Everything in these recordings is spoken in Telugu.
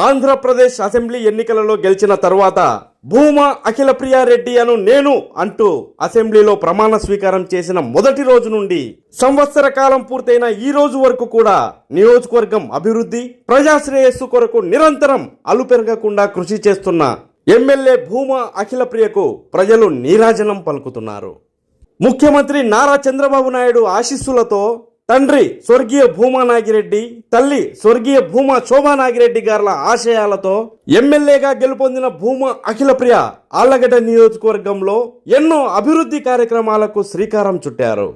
ఆంధ్రప్రదేశ్ అసెంబ్లీ ఎన్నికలలో గెలిచిన తర్వాత భూమా అఖిల ప్రియారెడ్డి అను నేను అంటూ అసెంబ్లీలో ప్రమాణ స్వీకారం చేసిన మొదటి రోజు నుండి సంవత్సర కాలం పూర్తయిన ఈ రోజు వరకు కూడా నియోజకవర్గం అభివృద్ధి ప్రజాశ్రేయస్సు కొరకు నిరంతరం అలుపెరగకుండా కృషి చేస్తున్న ఎమ్మెల్యే భూమా అఖిల ప్రియకు ప్రజలు నీరాజనం పలుకుతున్నారు. ముఖ్యమంత్రి నారా చంద్రబాబు నాయుడు ఆశీస్సులతో తండ్రి స్వర్గీయ భూమా నాగిరెడ్డి తల్లి స్వర్గీయ భూమా శోభా నాగిరెడ్డి గారుల ఆశయాలతో ఎమ్మెల్యేగా గెలుపొందిన భూమా అఖిలప్రియ ఆళ్ళగడ్డ నియోజకవర్గంలో ఎన్నో అభివృద్ధి కార్యక్రమాలకు శ్రీకారం చుట్టారు.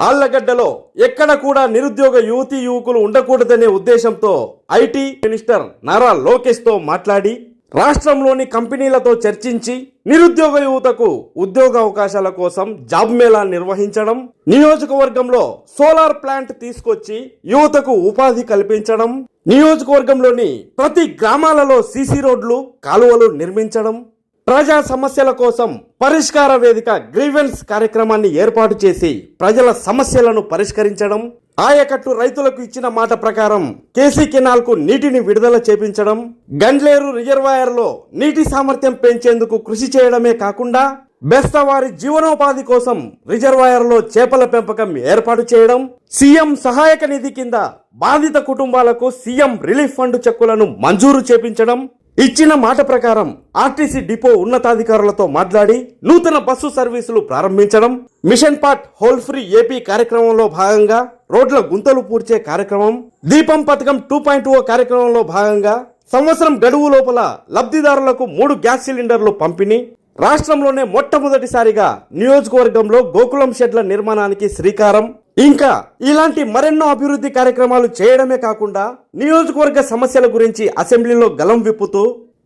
ఆళ్ళగడ్డలో ఎక్కడ కూడా నిరుద్యోగ యువతి యువకులు ఉండకూడదనే ఉద్దేశంతో ఐటీ మినిస్టర్ నారా లోకేష్తో మాట్లాడి రాష్ట్రంలోని కంపెనీలతో చర్చించి నిరుద్యోగ యువతకు ఉద్యోగ అవకాశాల కోసం జాబ్ మేళా నిర్వహించడం నియోజకవర్గంలో సోలార్ ప్లాంట్ తీసుకొచ్చి యువతకు ఉపాధి కల్పించడం నియోజకవర్గంలోని ప్రతి గ్రామాలలో సీసీ రోడ్లు కాలువలు నిర్మించడం ప్రజా సమస్యల కోసం పరిష్కార వేదిక గ్రీవెన్స్ కార్యక్రమాన్ని ఏర్పాటు చేసి ప్రజల సమస్యలను పరిష్కరించడం ఆయకట్టు రైతులకు ఇచ్చిన మాట ప్రకారం కేసీ కెనాల్కు నీటిని విడుదల చేపించడం గండ్లేరు రిజర్వాయర్లో నీటి సామర్థ్యం పెంచేందుకు కృషి చేయడమే కాకుండా బెస్తవారి జీవనోపాధి కోసం రిజర్వాయర్లో చేపల పెంపకం ఏర్పాటు చేయడం సీఎం సహాయక నిధి కింద బాధిత కుటుంబాలకు సీఎం రిలీఫ్ ఫండ్ చెక్కులను మంజూరు చేపించడం ఇచ్చిన మాట ప్రకారం ఆర్టీసీ డిపో ఉన్నతాధికారులతో మాట్లాడి నూతన బస్సు సర్వీసులు ప్రారంభించడం mission pothole free AP కార్యక్రమంలో భాగంగా రోడ్ల గుంతలు పూడ్చే కార్యక్రమం దీపం పథకం టూ పాయింట్ ఓ కార్యక్రమంలో భాగంగా సంవత్సరం గడువు లోపల లబ్ధిదారులకు మూడు గ్యాస్ సిలిండర్లు పంపిణీ రాష్ట్రంలోనే మొట్టమొదటిసారిగా నియోజకవర్గంలో గోకులం షెడ్ల నిర్మాణానికి శ్రీకారం ఇంకా ఇలాంటి మరెన్నో అభివృద్ధి కార్యక్రమాలు చేయడమే కాకుండా నియోజకవర్గ సమస్యల గురించి అసెంబ్లీలో గలం విప్పుతూ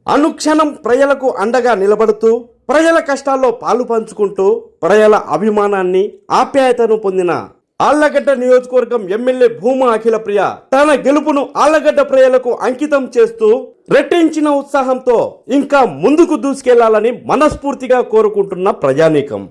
అనుక్షణం ప్రజలకు అండగా నిలబడుతూ ప్రజల కష్టాల్లో పాలు పంచుకుంటూ ప్రజల అభిమానాన్ని ఆప్యాయతను పొందిన ఆళ్ళగడ్డ నియోజకవర్గం ఎమ్మెల్యే భూమా అఖిల ప్రియ తన గెలుపును ఆళ్ళగడ్డ ప్రజలకు అంకితం చేస్తూ రెట్టించిన ఉత్సాహంతో ఇంకా ముందుకు దూసుకెళ్ళాలని మనస్ఫూర్తిగా కోరుకుంటున్న ప్రజానీకం.